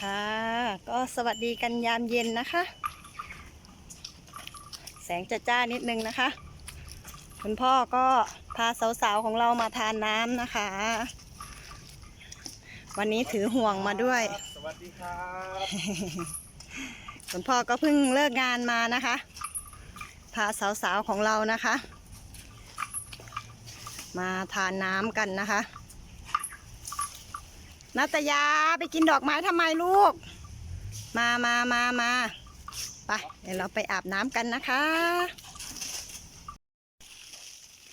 ค่ะ ก็สวัสดีกันยามเย็นนะคะ แสงจะจ้านิดนึงนะคะ คุณพ่อก็พาสาวๆของเรามาทานน้ำนะคะ วันนี้ถือห่วงมาด้วย สวัสดีครับคุณพ่อก็เพิ่งเลิกงานมานะคะ พาสาวๆของเรานะคะ มาทานน้ำกันนะคะ นัตยาไปกินดอกไม้ทำไมลูก มามามามาไปเดี๋ยวเราไปอาบน้ำกันนะคะ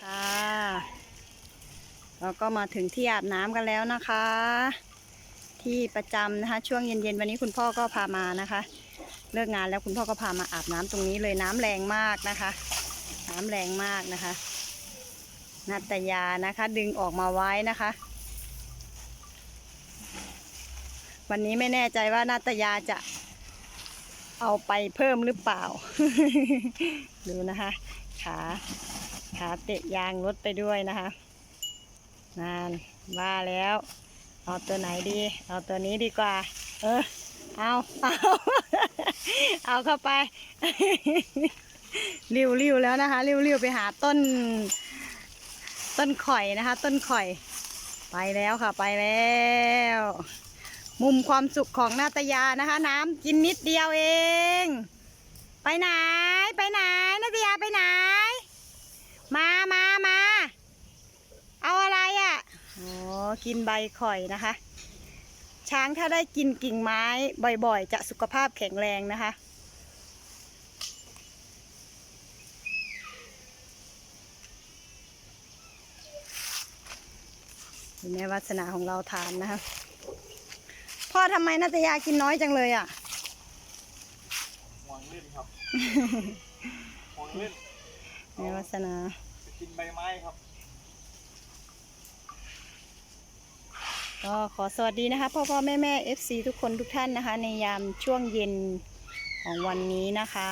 ค่ะ เราก็มาถึงที่อาบน้ำกันแล้วนะคะ ที่ประจำนะคะ ช่วงเย็นๆวันนี้คุณพ่อก็พามานะคะ เลิกงานแล้วคุณพ่อก็พามาอาบน้ำตรงนี้เลยน้ำแรงมากนะคะ น้ำแรงมากนะคะ นัตยานะคะ ดึงออกมาไว้นะคะ วันนี้ไม่แน่ใจว่านาตยาจะเอาไปเพิ่มหรือเปล่า ดูนะคะ ขาขาเตะยางรถไปด้วยนะคะนานว่าแล้ว เอาตัวไหนดี เอาตัวนี้ดีกว่า เออ เอาเอาเอาเข้าไปริ้วริ้วแล้วนะคะริ้วริ้วไปหาต้น ต้นข่อยนะคะ ต้นข่อย ไปแล้วค่ะ ไปแล้ว มุมความสุขของนาตยานะคะ น้ำกินนิดเดียวเอง ไปไหน ไปไหนนาตยาไปไหน มามามาเอาอะไรอะ่ะอ๋อกินใบข่อยนะคะ ช้างถ้าได้กินกิ่งไม้บ่อยๆ จะสุขภาพแข็งแรงนะคะแม่วัสนาของเราทานนะคะ พ่อทำไมนาตยากินน้อยจังเลยอะห่วงเล่นครับห่วงเล่นแม่วัสนาไปกินใบไม้ครับ ก็ขอสวัสดีนะคะพ่อพ่อแม่แม่เอฟซีทุกคนทุกท่านนะคะ ในยามช่วงเย็นของวันนี้นะคะ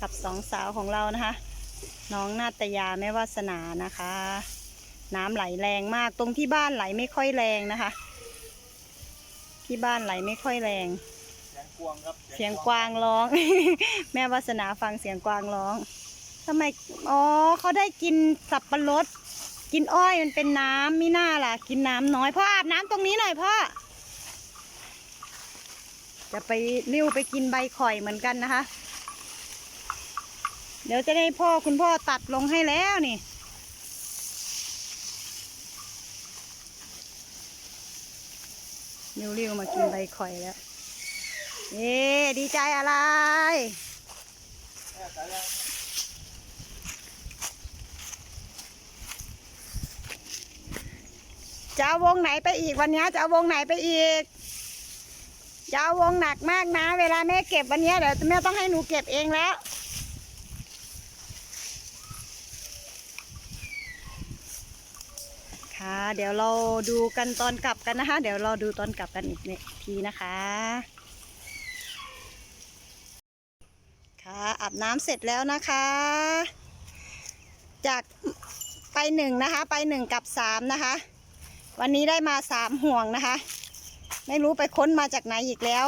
กับสองสาวของเรานะคะ น้องนาตยาแม่วาสนานะคะ น้ำไหลแรงมากตรงที่บ้านไหลไม่ค่อยแรงนะคะ ที่บ้านไหลไม่ค่อยแรง เสียงกวางครับเสียงกวางร้อง แม่วาสนาฟังเสียงกวางร้องทำไมอ๋อเขาได้กินสับปะรด กินอ้อยมันเป็นน้ำมิน่าล่ะ กินน้ำน้อยพ่ออาบน้ำตรงนี้หน่อยพ่อจะไปริ้วไปกินใบข่อยเหมือนกันนะคะ เดี๋ยวจะได้พ่อคุณพ่อตัดลงให้แล้วนี่ นิวริ้วมากินใบข่อยแล้วเอ๊ดีใจอะไร จะเอาวงไหนไปอีกวันนี้จะเอาวงไหนไปอีก จะเอาวงหนักมากนะ เวลาแม่เก็บวันนี้เดี๋ยวแม่ต้องให้หนูเก็บเองแล้ว ค่ะเดี๋ยวเราดูกันตอนกลับกันนะคะ เดี๋ยวเราดูตอนกลับกันอีกทีนะคะ ค่ะอาบน้ำเสร็จแล้วนะคะ จากไปหนึ่งนะคะ ไปหนึ่งกับสามนะคะ วันนี้ได้มาสามห่วงนะคะ ไม่รู้ไปค้นมาจากไหนอีกแล้ว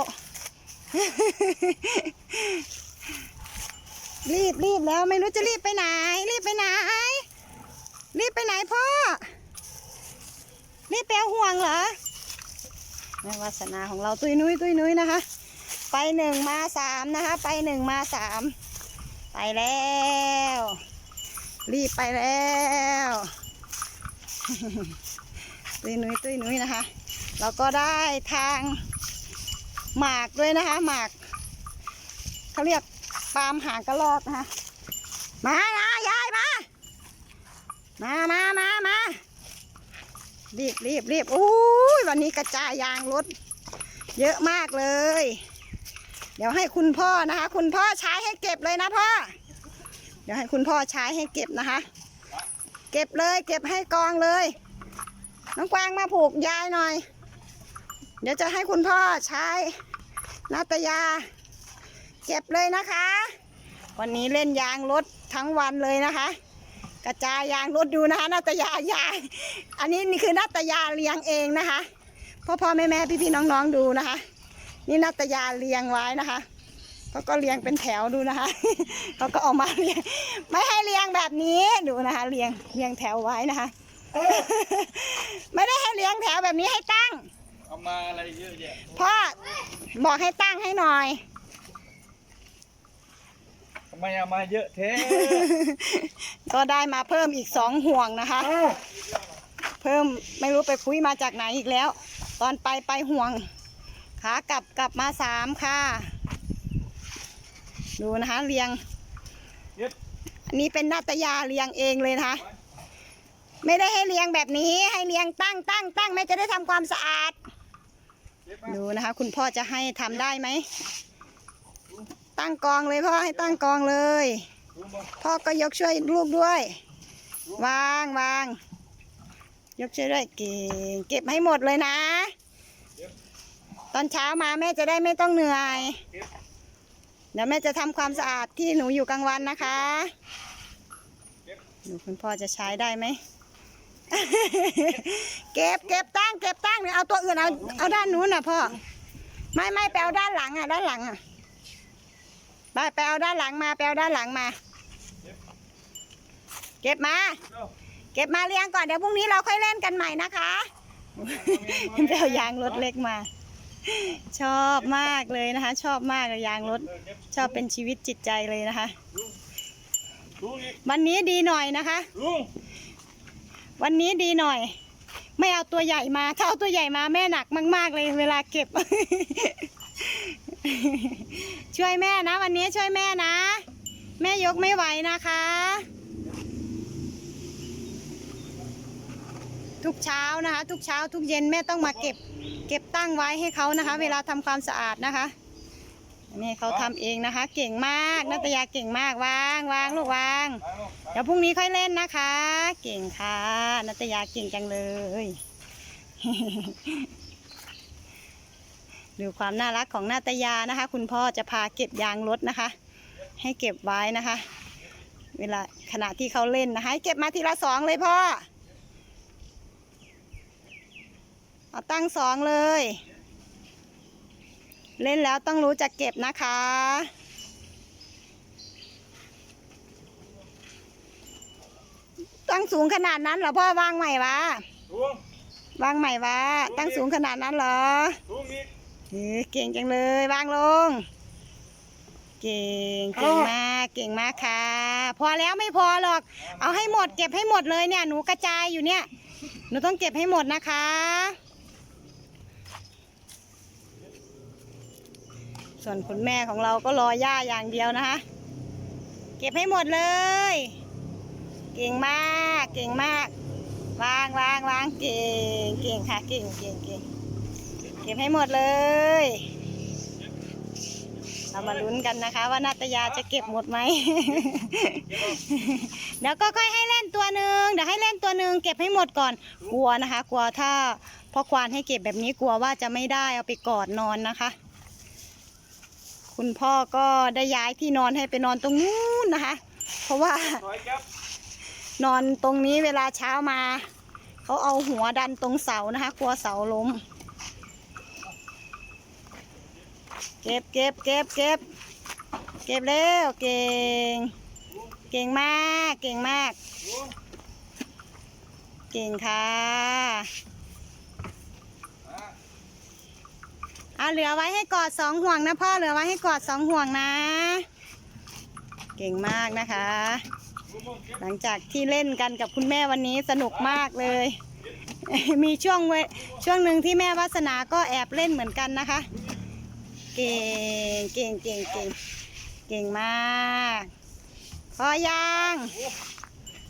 รีบรีบแล้วไม่รู้จะรีบไปไหน รีบไปไหน รีบไปไหนพ่อ รีบไปเอาห่วงเหรอแม่วาสนาของเราตุยนุ้ยตุยนุ้ยนะคะ ไปหนึ่งมาสามนะคะ ไปหนึ่งมาสามไปแล้ว รีบไปแล้วตุยนุ้ยตุยนุ้ยนะคะ เราก็ได้ทางหมากด้วยนะคะ หมากเขาเรียกปาล์มหางกระรอกนะคะ มานะยายมา มามามามา รีบรีบรีบอู้ยวันนี้กระจายยางรถ เยอะมากเลย เดี๋ยวให้คุณพ่อนะคะ คุณพ่อใช้ให้เก็บเลยนะพ่อ เดี๋ยวให้คุณพ่อใช้ให้เก็บนะคะ เก็บเลย เก็บให้กองเลย น้องกวางมาผูกยายหน่อย เดี๋ยวจะให้คุณพ่อใช้นาตยา เก็บเลยนะคะ วันนี้เล่นยางรถทั้งวันเลยนะคะ กระจายยางรถดูนะคะนาตยายางอันนี้นี่คือนาตยาเลี้ยงเองนะคะพ่อพ่อแม่แม่พี่พี่น้องๆดูนะคะ นี่นัตยาเรียงไว้นะคะเขาก็เรียงเป็นแถวดูนะคะเขาก็เออกมาเรียงไม่ให้เรียงแบบนี้ดูนะคะเรียงเรียงแถวไว้นะคะ ไม่ได้ให้เรียงแถวแบบนี้ให้ตั้งเอามาอะไรเยอะแยะพ่อบอกให้ตั้งให้หน่อยทำไมเอามาเยอะเท้ ก็ได้มาเพิ่มอีกสองห่วงนะคะ เพิ่มไม่รู้ไปคุยมาจากไหนอีกแล้ว ตอนไปไปห่วงขากลับกลับมาสามค่ะ ดูนะคะเรียงเย็บอันนี้เป็นนาตยาเรียงเองเลยนะคะไม่ได้ให้เรียงแบบนี้ให้เรียงตั้งตั้งตั้งแม่จะได้ทำความสะอาดเย็บมาดูนะคะ คุณพ่อจะให้ทำได้ไหม ตั้งกองเลยพ่อให้ตั้งกองเลยดูมา พ่อก็ยกช่วยลูกด้วย วางวางยกช่วยด้วยเก่งเก็บให้หมดเลยนะ ตอนเช้ามาแม่จะได้ไม่ต้องเหนื่อย เดี๋ยวแม่จะทำความสะอาดที่หนูอยู่กลางวันนะคะดูคุณพ่อจะใช้ได้ไหมเก็บเก็บตั้งเก็บตั้งเดี๋ยเอาตัวอื่นเอาเอาด้านนู้นน่ะพ่อไม่ไม่ไปเอาด้านหลังอะด้านหลังอะไปไปเอาด้านหลังมาไปเอาด้านหลังมา เก็บมา เก็บมาเรียงก่อนเดี๋ยวพรุ่งนี้เราค่อยเล่นกันใหม่นะคะไปเอายางรถเล็กมา ชอบมากเลยนะคะ ชอบมากเลยยางรถ ชอบเป็นชีวิตจิตใจเลยนะคะ วันนี้ดีหน่อยนะคะ วันนี้ดีหน่อย ไม่เอาตัวใหญ่มาถ้าเอาตัวใหญ่มาแม่หนักมาก ๆ เลยเวลาเก็บ ช่วยแม่นะ วันนี้ช่วยแม่นะ แม่ยกไม่ไหวนะคะ ทุกเช้านะคะ ทุกเช้าทุกเย็นแม่ต้องมาเก็บ เก็บตั้งไว้ให้เขานะคะ เวลาทำความสะอาดนะคะนนี้เขาทำเองนะคะ เก่งมากนัตยาเก่งมากวางวางลูกวาง เดี๋ยวพรุ่งนี้ค่อยเล่นนะคะ เก่งค่ะนัตยาเก่งจังเลยดูความน่ารักของนาตยานะคะ คุณพ่อจะพาเก็บยางรถนะคะ ให้เก็บไว้นะคะ เวลาขณะที่เขาเล่นนะคะให้เก็บมาทีละสองเลยพ่อ เอาตั้งสองเลย เล่นแล้วต้องรู้จักเก็บนะคะ ตั้งสูงขนาดนั้นเหรอพ่อวางใหม่วะลุงวางใหม่วะตั้งสูงขนาดนั้นเหรอลุงอีกเออเก่งจังเลยวางลง เก่งเก่งมากเก่งมากค่ะ พอแล้วไม่พอหรอก เอาให้หมดเก็บให้หมดเลยเนี่ยหนูกระจายอยู่เนี่ยหนูต้องเก็บให้หมดนะคะ ส่วนคุณแม่ของเราก็รอย่าอย่างเดียวนะคะ เก็บให้หมดเลย เก่งมาก เก่งมาก วางวางวางเก่ง เก่งค่ะ เก่งเก่งเก่งเก็บให้หมดเลย เรามาลุ้นกันนะคะ ว่านาตยาจะเก็บหมดไหม เดี๋ยวก็ค่อยให้เล่นตัวหนึ่งเดี๋ยวให้เล่นตัวหนึ่งเก็บให้หมดก่อน กลัวนะคะ กลัวถ้าพ่อควานให้เก็บแบบนี้กลัวว่าจะไม่ได้เอาไปกอดนอนนะคะ คุณพ่อก็ได้ย้ายที่นอนให้ไปนอนตรงนู้นนะคะ เพราะว่า นอนตรงนี้เวลาเช้ามา เขาเอาหัวดันตรงเสานะคะ กลัวเสาล้ม เก็บเก็บเก็บเก็บเก็บเร็วเก่ง เก่งมาก เก่งมาก เก่งค่ะ อะ เอาเหลือไว้ให้กอดสองห่วงนะพ่อเหลือไว้ให้กอดสองห่วงนะ เก่งมากนะคะ หลังจากที่เล่นกันกับคุณแม่วันนี้สนุกมากเลย มีช่วงเวช่วงหนึ่งที่แม่วาสนาก็แอบเล่นเหมือนกันนะคะ เก่งเก่งเก่งเก่งเก่งมากพอยัง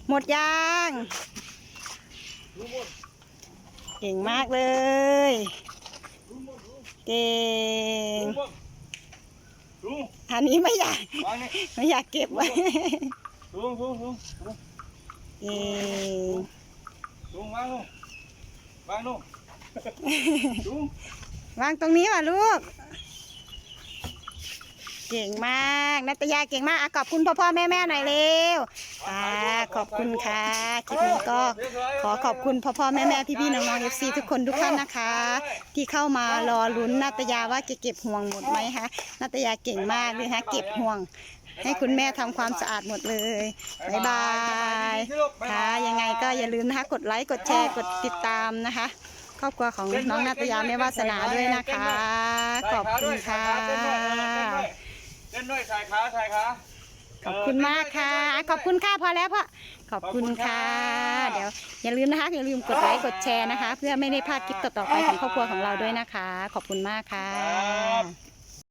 หมดยังเก่งมากเลย เก่งลุงลุงอันนี้ไม่อยาก วางนี่ไม่อยากเก็บไว้ลุงลุงลุงลุงเก่งลุงวางลงวางลงลุงวางตรงนี้ว่ะลูก เก่งมากนัตยาเก่งมากอะขอบคุณพ่อพ่อแม่แม่หน่อยเร็วค่ะข อบคุณค่ะคลิปนี้ก็ขอขอบคุณพ่อพ่อแม่แม่พี่พี่ๆน้องๆเอฟซีทุกคนทุกท่านนะคะ ที่เข้ามารอลุ้นนัตยาว่าจะเก็บห่วงหมดไหมคะนัตยาเก่งมากเลยฮะเก็บห่วง ให้คุณแม่ทำความสะอาดหมดเลยบ๊ายบายค่ะยังไงก็อย่าลืมนะคะกดไลค์กดแชร์กดติดตามนะคะครอบครัวของน้องนัตยาแม่วาสนาด้วยนะคะ ขอบคุณค่ะเต้นด้วยชายขาชายขา ขอบคุณมากค่ะ ขอบคุณค่ะพอแล้วพ่อขอบคุณค่ะ เดี๋ยวอย่าลืมนะคะอย่าลืมกดไลค์กดแชร์นะคะ เพื่อไม่ได้พลาดคลิปต่อๆไปของครอบครัวของเราด้วยนะคะ ขอบคุณมากค่ะครับ